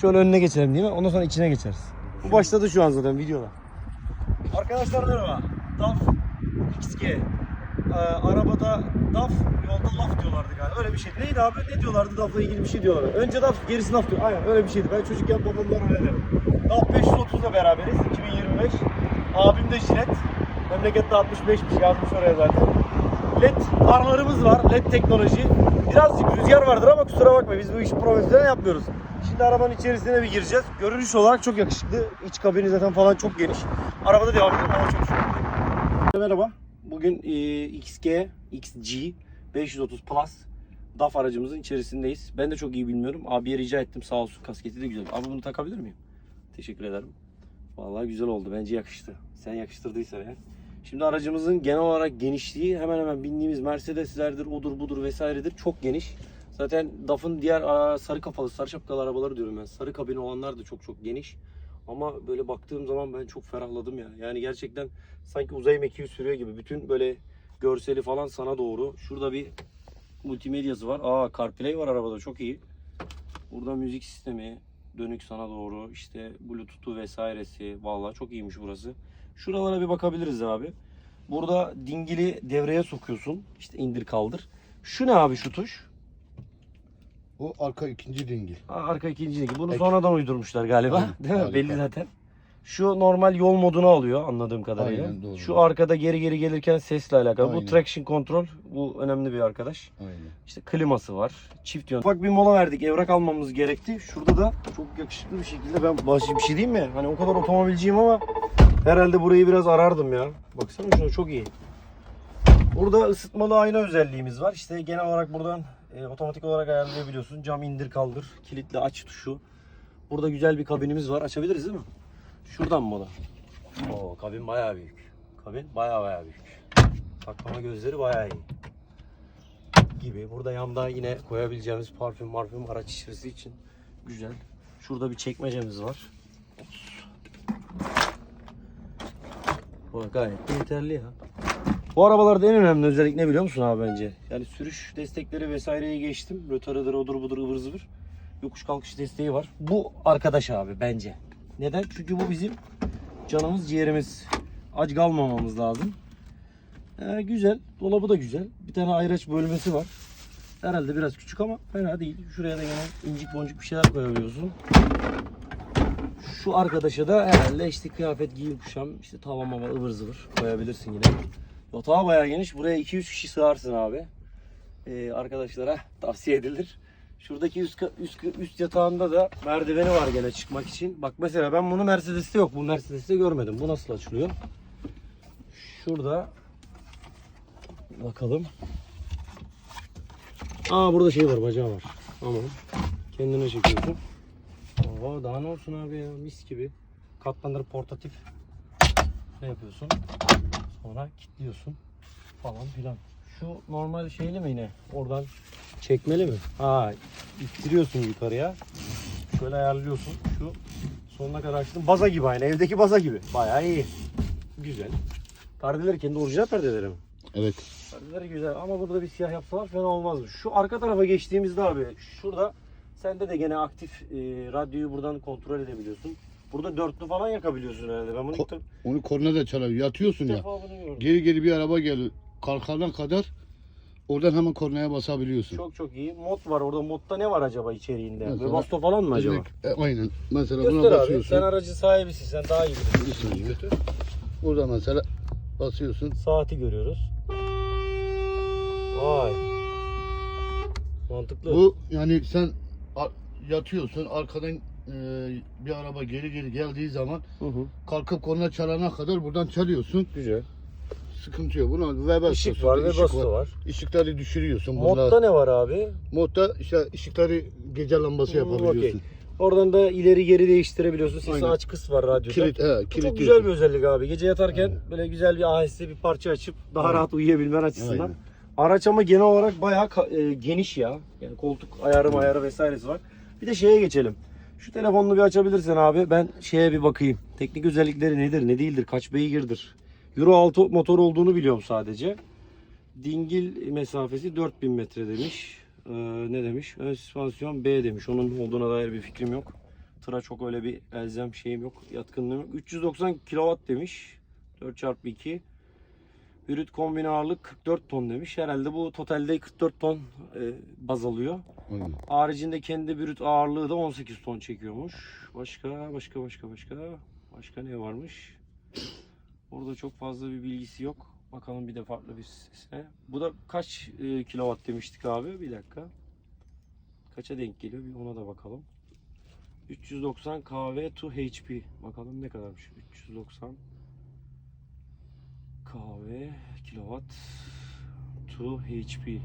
Şöyle önüne geçelim değil mi? Ondan sonra içine geçeriz. Bu başladı şu an zaten videoda. Arkadaşlar merhaba. DAF XG. Ee, arabada DAF, yolda laf diyorlardı galiba. Öyle bir şey. Neydi abi? Ne diyorlardı DAF'la ilgili bir şey diyorlar. Önce DAF, gerisi laf diyor. Aynen öyle bir şeydi. Ben çocukken babamdan derim. DAF 530'la beraberiz. 2025. Abim de jilet. Memlekette 65'miş yazmış oraya zaten. LED farlarımız var. LED teknoloji. Birazcık rüzgar vardır ama kusura bakma biz bu işi profesyonel yapmıyoruz. Şimdi arabanın içerisine bir gireceğiz. Görünüş olarak çok yakışıklı. İç kabini zaten falan çok geniş. Arabada devam edelim ama çok şükür. Merhaba. Bugün e, XG, XG 530 Plus DAF aracımızın içerisindeyiz. Ben de çok iyi bilmiyorum. Abiye rica ettim sağ olsun kasketi de güzel. Abi bunu takabilir miyim? Teşekkür ederim. Vallahi güzel oldu. Bence yakıştı. Sen yakıştırdıysan eğer. Şimdi aracımızın genel olarak genişliği hemen hemen bindiğimiz Mercedes'lerdir, odur budur vesairedir. Çok geniş. Zaten DAF'ın diğer sarı kafalı, sarı şapkalı arabaları diyorum ben. Sarı kabini olanlar da çok çok geniş. Ama böyle baktığım zaman ben çok ferahladım ya. Yani gerçekten sanki uzay mekiği sürüyor gibi. Bütün böyle görseli falan sana doğru. Şurada bir multimedyası var. Aa CarPlay var arabada çok iyi. Burada müzik sistemi dönük sana doğru. İşte Bluetooth'u vesairesi. Vallahi çok iyiymiş burası. Şuralara bir bakabiliriz abi. Burada dingili devreye sokuyorsun. İşte indir kaldır. Şu ne abi şu tuş? O arka ikinci dingil. Arka ikinci dingil. Bunu Ek. sonradan uydurmuşlar galiba. Aynen, Değil mi? galiba. Belli zaten. Şu normal yol modunu alıyor anladığım kadarıyla. Aynen, doğru. Şu arkada geri geri gelirken sesle alakalı. Bu Aynen. traction control. Bu önemli bir arkadaş. Aynen. İşte kliması var. Çift yön. Ufak bir mola verdik. Evrak almamız gerekti. Şurada da çok yakışıklı bir şekilde ben başı bir şey diyeyim mi? Hani o kadar otomobilciyim ama herhalde burayı biraz arardım ya. Baksana şuna çok iyi. Burada ısıtmalı ayna özelliğimiz var. İşte genel olarak buradan e, otomatik olarak ayarlayabiliyorsun. Cam indir kaldır, kilitli aç tuşu. Burada güzel bir kabinimiz var. Açabiliriz değil mi? Şuradan mı o da? Oo, kabin bayağı büyük. Kabin bayağı bayağı büyük. Saklama gözleri bayağı iyi gibi. Burada yanda yine koyabileceğimiz parfüm marfüm araç şişesi için güzel. Şurada bir çekmecemiz var. Bu gayet de yeterli ya. Bu arabalarda en önemli özellik ne biliyor musun abi bence? Yani sürüş destekleri vesaireyi geçtim. Rötarıdır, odur budur, ıvır zıvır. Yokuş kalkış desteği var. Bu arkadaş abi bence. Neden? Çünkü bu bizim canımız ciğerimiz. Aç kalmamamız lazım. Ee, güzel. Dolabı da güzel. Bir tane ayraç bölmesi var. Herhalde biraz küçük ama fena değil. Şuraya da yine incik boncuk bir şeyler koyabiliyorsun. Şu arkadaşa da herhalde işte kıyafet, giyim, kuşam, işte tava mava ıvır zıvır koyabilirsin yine. Yatağı bayağı geniş. Buraya 200 kişi sığarsın abi. Ee, arkadaşlara tavsiye edilir. Şuradaki üst, üst, üst yatağında da merdiveni var gene çıkmak için. Bak mesela ben bunu Mercedes'te yok. Bu Mercedes'te görmedim. Bu nasıl açılıyor? Şurada Bakalım. Aa burada şey var bacağı var. Tamam. Kendine çekiyorsun. Oo daha ne olsun abi ya mis gibi. Katlanır portatif. Ne yapıyorsun? Sonra kilitliyorsun falan filan. Şu normal şeyli mi yine? Oradan çekmeli mi? Ha ittiriyorsun yukarıya. Şöyle ayarlıyorsun. Şu sonuna kadar açtım. Baza gibi aynı. Evdeki baza gibi. Bayağı iyi. Güzel. Perdeleri kendi orijinal perdeleri mi? Evet. Perdeleri güzel ama burada bir siyah yapsalar fena olmazdı. Şu arka tarafa geçtiğimizde abi şurada sende de gene aktif e, radyoyu buradan kontrol edebiliyorsun. Burada dörtlü falan yakabiliyorsun herhalde. Ben bunu ilk, Ko- de- Onu korna da çalar. Yatıyorsun ilk ya. defa bunu gördüm. Geri geri bir araba gelir. Kalkana kadar oradan hemen kornaya basabiliyorsun. Çok çok iyi. Mod var orada. Modda ne var acaba içeriğinde? Mesela- Webasto falan mı acaba? Direkt- e, aynen. Mesela buna Göster abi. basıyorsun. Sen aracın sahibisin. Sen daha iyi bilirsin. Bir saniye. Burada mesela basıyorsun. Saati görüyoruz. Vay. Mantıklı. Bu yani sen yatıyorsun arkadan e, bir araba geri geri geldiği zaman Hı hı. kalkıp korna çalana kadar buradan çalıyorsun. Güzel. Sıkıntı yok. Buna Weber Işık var ve basto var. Işıkları düşürüyorsun. Modda ne var abi? modda işte ışıkları gece lambası Hmm, yapabiliyorsun. okey. Oradan da ileri geri değiştirebiliyorsun. Sesi Aynen. aç kıs var radyoda. Kilit, he, Çok kilit güzel bir özellik abi. Gece yatarken böyle güzel bir aheste bir parça açıp daha Aynen. rahat uyuyabilmen açısından. Aynen. Araç ama genel olarak bayağı ka- e, geniş ya. Yani koltuk ayarı ayarı vesairesi var. Bir de şeye geçelim. Şu telefonunu bir açabilirsen abi ben şeye bir bakayım. Teknik özellikleri nedir ne değildir kaç beygirdir. Euro 6 motor olduğunu biliyorum sadece. Dingil mesafesi 4000 metre demiş. Ee, ne demiş? Ön süspansiyon B demiş. Onun olduğuna dair bir fikrim yok. Tıra çok öyle bir elzem şeyim yok. Yatkınlığım yok. 390 kW demiş. 4x2. Brüt kombine ağırlık 44 ton demiş. Herhalde bu totalde 44 ton e, baz alıyor. Aynen. Haricinde kendi brüt ağırlığı da 18 ton çekiyormuş. Başka başka başka başka başka ne varmış? Burada çok fazla bir bilgisi yok. Bakalım bir de farklı bir sesine. Bu da kaç e, kilowatt demiştik abi? Bir dakika. Kaça denk geliyor? Bir ona da bakalım. 390 kW to HP. Bakalım ne kadarmış? 390 kW kilowatt to HP.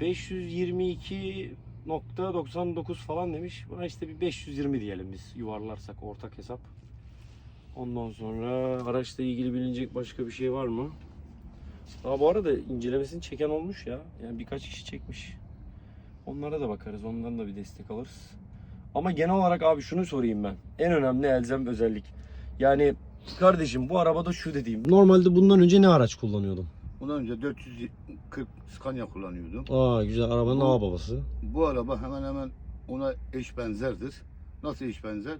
522.99 falan demiş. Buna işte bir 520 diyelim biz yuvarlarsak ortak hesap. Ondan sonra araçla ilgili bilinecek başka bir şey var mı? Aa, bu arada incelemesini çeken olmuş ya. Yani birkaç kişi çekmiş. Onlara da bakarız. Ondan da bir destek alırız. Ama genel olarak abi şunu sorayım ben. En önemli elzem özellik. Yani kardeşim bu arabada şu dediğim. Normalde bundan önce ne araç kullanıyordum? Ondan önce 440 Scania kullanıyordum. Aa güzel arabanın Bu- ağa babası. Bu araba hemen hemen ona eş benzerdir. Nasıl eş benzer?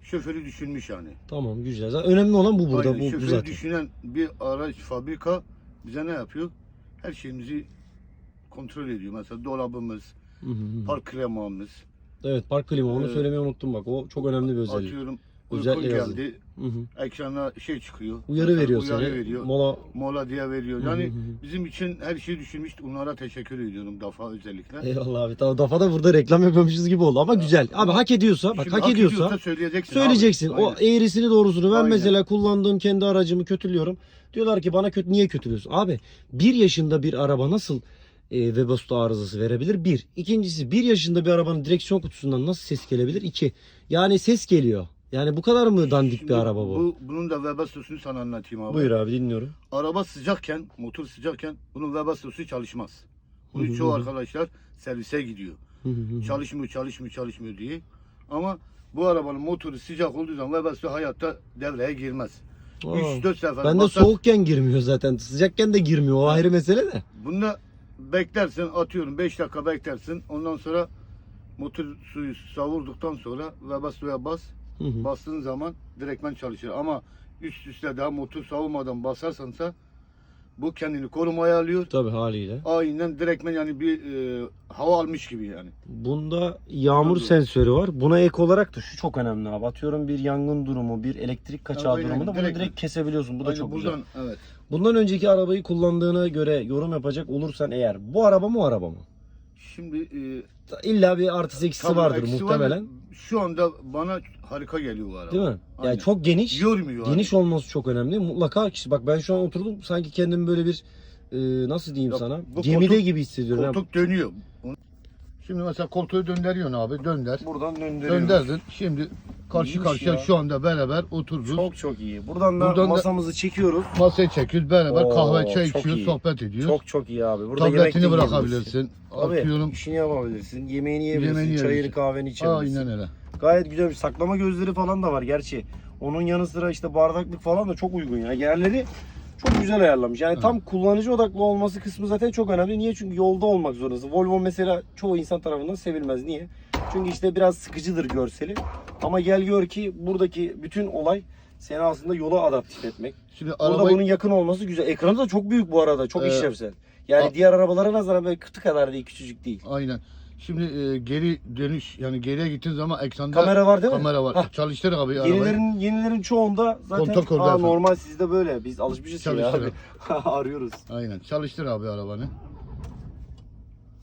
Şoförü düşünmüş yani. Tamam güzel. Zaten önemli olan bu burada. Aynen, Bu, bu şoförü zaten. düşünen bir araç fabrika bize ne yapıyor? Her şeyimizi kontrol ediyor. Mesela dolabımız, Hı hı hı. park kremamız, Evet park klima onu Evet. söylemeyi unuttum bak. O çok önemli bir özellik. atıyorum Özellikle uykun yazın. geldi, Hı hı. ekrana şey çıkıyor. Uyarı Mesela veriyor uyarı sana. veriyor. Mola Mola diye veriyor. Yani hı hı. bizim için her şeyi düşünmüş. Onlara teşekkür ediyorum DAF'a özellikle. Eyvallah abi. Tamam Dafa da burada reklam yapıyormuşuz gibi oldu ama güzel. Abi hak ediyorsa, bak Şimdi hak ediyorsa söyleyeceksin. söyleyeceksin. abi. O Aynen. eğrisini doğrusunu. Ben Aynen. mesela kullandığım kendi aracımı kötülüyorum. Diyorlar ki bana kötü niye kötülüyorsun? Abi bir yaşında bir araba nasıl e, Webasto arızası verebilir? Bir. İkincisi bir yaşında bir arabanın direksiyon kutusundan nasıl ses gelebilir? İki. Yani ses geliyor. Yani bu kadar mı dandik Şimdi bir araba bu? Bunun da Webasto'sunu sana anlatayım abi. Buyur abi dinliyorum. Araba sıcakken, motor sıcakken bunun Webasto'su çalışmaz. Hı Bunu çoğu arkadaşlar servise gidiyor. Hı hı hı. Çalışmıyor, çalışmıyor, çalışmıyor diye. Ama bu arabanın motoru sıcak olduğu zaman Webasto hayatta devreye girmez. Aa. 3-4 sefer Bende basar. soğukken girmiyor zaten. Sıcakken de girmiyor. O ayrı mesele de. Bunda beklersin, atıyorum 5 dakika beklersin. Ondan sonra motor suyu savurduktan sonra Webasto'ya bas. Hı hı. Bastığın zaman direktmen çalışır. Ama üst üste daha motor savurmadan basarsansa bu kendini korumaya alıyor. Tabii haliyle. Aynen direktmen yani bir e, hava almış gibi yani. Bunda yağmur Tabii. sensörü var. Buna ek olarak da şu çok önemli abi. Atıyorum bir yangın durumu, bir elektrik kaçağı Aynen, durumunda bunu direkt- direkt kesebiliyorsun. Bu da Aynen çok buradan güzel. evet. Bundan önceki arabayı kullandığına göre yorum yapacak olursan eğer bu araba mı o araba mı? Şimdi e, İlla bir artısı eksisi tabii vardır eksi var. muhtemelen. Şu anda bana harika geliyor bu araba. Değil mi? Yani Aynen. çok geniş. Yormuyor. Geniş olması çok önemli. Mutlaka kişi bak ben şu an oturdum sanki kendimi böyle bir e, nasıl diyeyim Yok, sana? Gemide koltuk- gibi hissediyorum. Koltuk dönüyor. Şimdi mesela koltuğu döndürüyorsun abi dönder. Buradan döndürüyoruz. Gönderdin. Şimdi karşı İyiymiş karşıya ya. şu anda beraber otururuz. Çok çok iyi. Buradan da Buradan da- masamızı çekiyoruz. Masayı çekiyoruz beraber Oo, kahve çay çok içiyoruz iyi. sohbet ediyoruz. Çok çok iyi abi. Burada yemek de Tabletini yiyebilirsin. bırakabilirsin. Tabii. Atıyorum. işini yapabilirsin. Yemeğini yiyebilirsin. Yemeğini çayını yiyebilirsin. kahveni içebilirsin. Aynen öyle. Gayet güzel bir saklama gözleri falan da var gerçi. Onun yanı sıra işte bardaklık falan da çok uygun ya. Yerleri çok güzel ayarlamış. Yani tam kullanıcı odaklı olması kısmı zaten çok önemli. Niye? Çünkü yolda olmak zorundasın. Volvo mesela çoğu insan tarafından sevilmez. Niye? Çünkü işte biraz sıkıcıdır görseli. Ama gel gör ki buradaki bütün olay seni aslında yola adaptif etmek. Şimdi Burada arabayı bunun yakın olması güzel. Ekranı da çok büyük bu arada. Çok Ee, işlevsel. Yani a- diğer arabalara nazaran böyle kıtı kadar değil, küçücük değil. aynen. Şimdi e, geri dönüş yani geriye gittiğin zaman ekranda Kamera var değil mi? kamera var. Hah. Çalıştır abi arabayı. Yenilerin yenilerin çoğunda zaten Kontak orada Aa, efendim. normal sizde böyle. Biz alışmışız ya abi. Arıyoruz. Aynen. Çalıştır abi arabanı.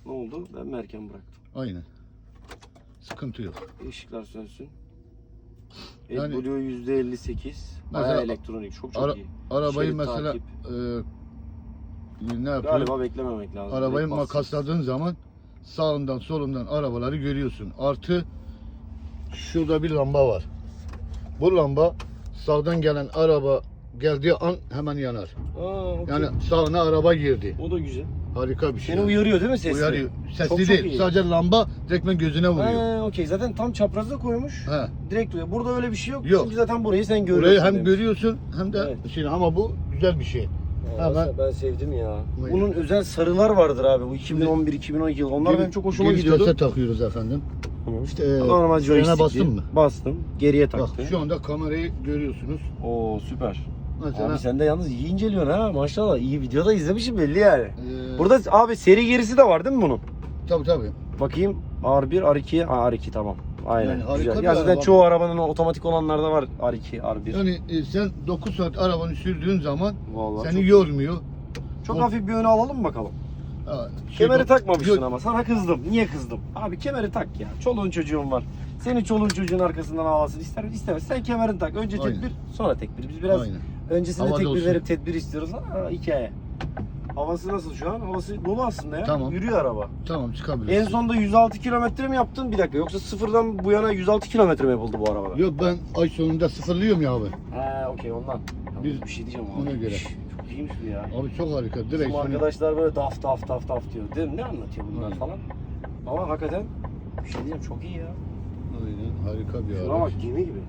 Ne oldu? Ben mi erken bıraktım? Aynen. Sıkıntı yok. Işıklar sönsün. Yani- AdBlue %58. Bayağı Mesela elektronik. Çok çok ara- iyi. Arabayı Şerit mesela takip. e, ne yapıyor? Galiba beklememek lazım. Arabayı Direkt bas. makasladığın zaman sağından solundan arabaları görüyorsun. Artı şurada bir lamba var. Bu lamba sağdan gelen araba geldiği an hemen yanar. Aa, okey. Yani sağına araba girdi. o da güzel. Harika bir şey. Seni uyarıyor değil mi sesli? Uyarıyor. Sesli Çok çok değil. iyi. Sadece lamba direktmen gözüne vuruyor. Ha, okey. Zaten tam çaprazda koymuş. He. Direkt uyuyor. Burada öyle bir şey yok. Yok. Çünkü zaten burayı sen görüyorsun. Burayı hem demiş. görüyorsun hem de Evet. şey ama bu güzel bir şey. Ha, ben- ben sevdim ya. Buyur. Bunun özel sarılar vardır abi. Bu 2011-2012 yıl. Onlar benim çok hoşuma gidiyordu. vitese takıyoruz efendim. İşte e, Normal frene joystick'li. bastın mı? Bastım. Geriye Bak taktım. şu anda kamerayı görüyorsunuz. Oo süper. Mesela Abi sen de yalnız iyi inceliyorsun ha maşallah. İyi videoda izlemişim belli yani. e, Burada abi seri gerisi de var değil mi bunun? tabii tabii. Bakayım R1, R2, ha, R2 tamam. Aynen. Yani harika Güzel. bir Ya zaten araba. çoğu arabanın otomatik olanlarda var R2, R1. Yani e, sen 9 saat arabanı sürdüğün zaman Vallahi seni çok, yormuyor. çok o- hafif bir öne alalım bakalım? Ha, şey Kemeri bak- takmamışsın Yok, ama sana kızdım. Niye kızdım? Abi kemeri tak ya. Çoluğun çocuğun var. Senin çoluğun çocuğun arkasından ağlasın ister istemez. Sen kemerini tak. Önce Aynen. tedbir sonra tekbir. Biz biraz Aynen. öncesinde Havada tekbir olsun. verip tedbir istiyoruz. Ha, hikaye. Havası nasıl şu an? Havası dolu aslında ya. Tamam. Yürüyor araba. Tamam çıkabilirsin. En sonda 106 kilometre mi yaptın? Bir dakika yoksa sıfırdan bu yana 106 kilometre mi yapıldı bu arabada? Yok ben ay sonunda sıfırlıyorum ya abi. He okey ondan. Bir- Bir, bir şey diyeceğim abi. ona göre. Şş, Çok iyiymiş bu ya. Abi çok harika. Bizim Direkt sonra- arkadaşlar böyle daf daf daf daf diyor. Değil mi? Ne anlatıyor bunlar Aynen. falan. Ama hakikaten bir şey diyeceğim çok iyi ya. Aynen harika bir Şuna araç. bak gemi gibi.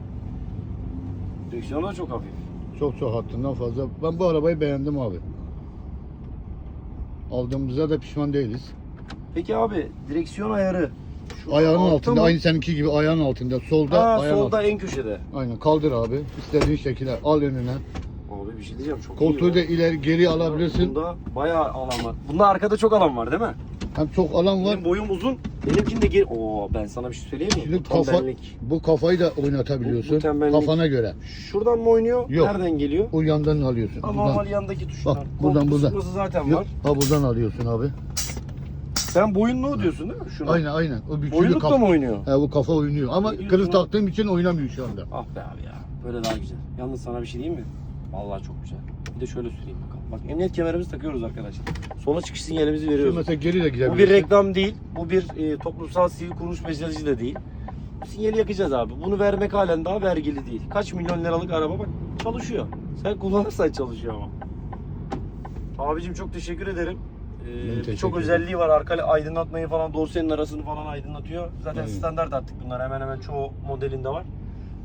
Direksiyonu da çok hafif. Çok çok hattından fazla. Ben bu arabayı beğendim abi. Aldığımıza da pişman değiliz. Peki abi direksiyon ayarı. Şu Ayağının altta altında mı? aynı seninki gibi ayağın altında. Solda Ha, ayağın solda altında. en köşede. Aynen kaldır abi. İstediğin şekilde al önüne. Abi bir şey diyeceğim çok iyi. Koltuğu ya. da ileri geri alabilirsin. Bunda bayağı alan var. Bunda arkada çok alan var değil mi? Hem çok alan var. Benim boyum uzun. Benimkinde gir. Oo ben sana bir şey söyleyeyim mi? Bu kafa- benlik. Bu kafayı da Bu- oynatabiliyorsun. bu tembellik. Kafana göre. Şuradan mı oynuyor? Yok. Nereden geliyor? O yandan alıyorsun. Ha, Buradan. normal yandaki tuşlar. Bak, buradan, buradan. zaten Yok, var. ha buradan alıyorsun abi. Sen boyunlu o diyorsun değil mi? Şuna. Aynen aynen. O bütçülü Boyunluk da kafa. mı oynuyor? He, bu kafa oynuyor. Ama kılıf taktığım için oynamıyor şu anda. Ah be abi ya. Böyle daha güzel. Yalnız sana bir şey diyeyim mi? Vallahi çok güzel. Bir de şöyle süreyim bakalım. Bak emniyet kemerimizi takıyoruz arkadaşlar. Sola çıkış sinyalimizi Şimdi veriyoruz. mesela geri de Bu bir gidebilirsin. reklam değil. Bu bir e, toplumsal sivil kuruluş mesajı da değil. Sinyali yakacağız abi. Bunu vermek halen daha vergili değil. Kaç milyon liralık araba bak çalışıyor. Sen kullanırsan çalışıyor ama. Abicim çok teşekkür ederim. Ee, ederim. özelliği var. Arka aydınlatmayı falan dosyanın arasını falan aydınlatıyor. Zaten Aynen. standart artık bunlar. Hemen hemen çoğu modelinde var.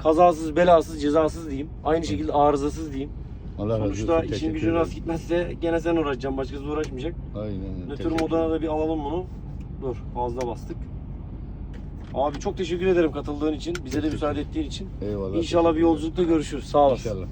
Kazasız, belasız, cezasız diyeyim. Aynı şekilde arızasız diyeyim. Allah razı olsun. Sonuçta işin teşekkür gücün rast gitmezse gene sen uğraşacaksın. Başkası uğraşmayacak. Aynen. Nötr moduna da bir alalım bunu. Dur fazla bastık. Abi çok teşekkür ederim katıldığın için. Bize de müsaade ettiğin için. Eyvallah. İnşallah bir yolculukta görüşürüz. Sağ olasın. İnşallah.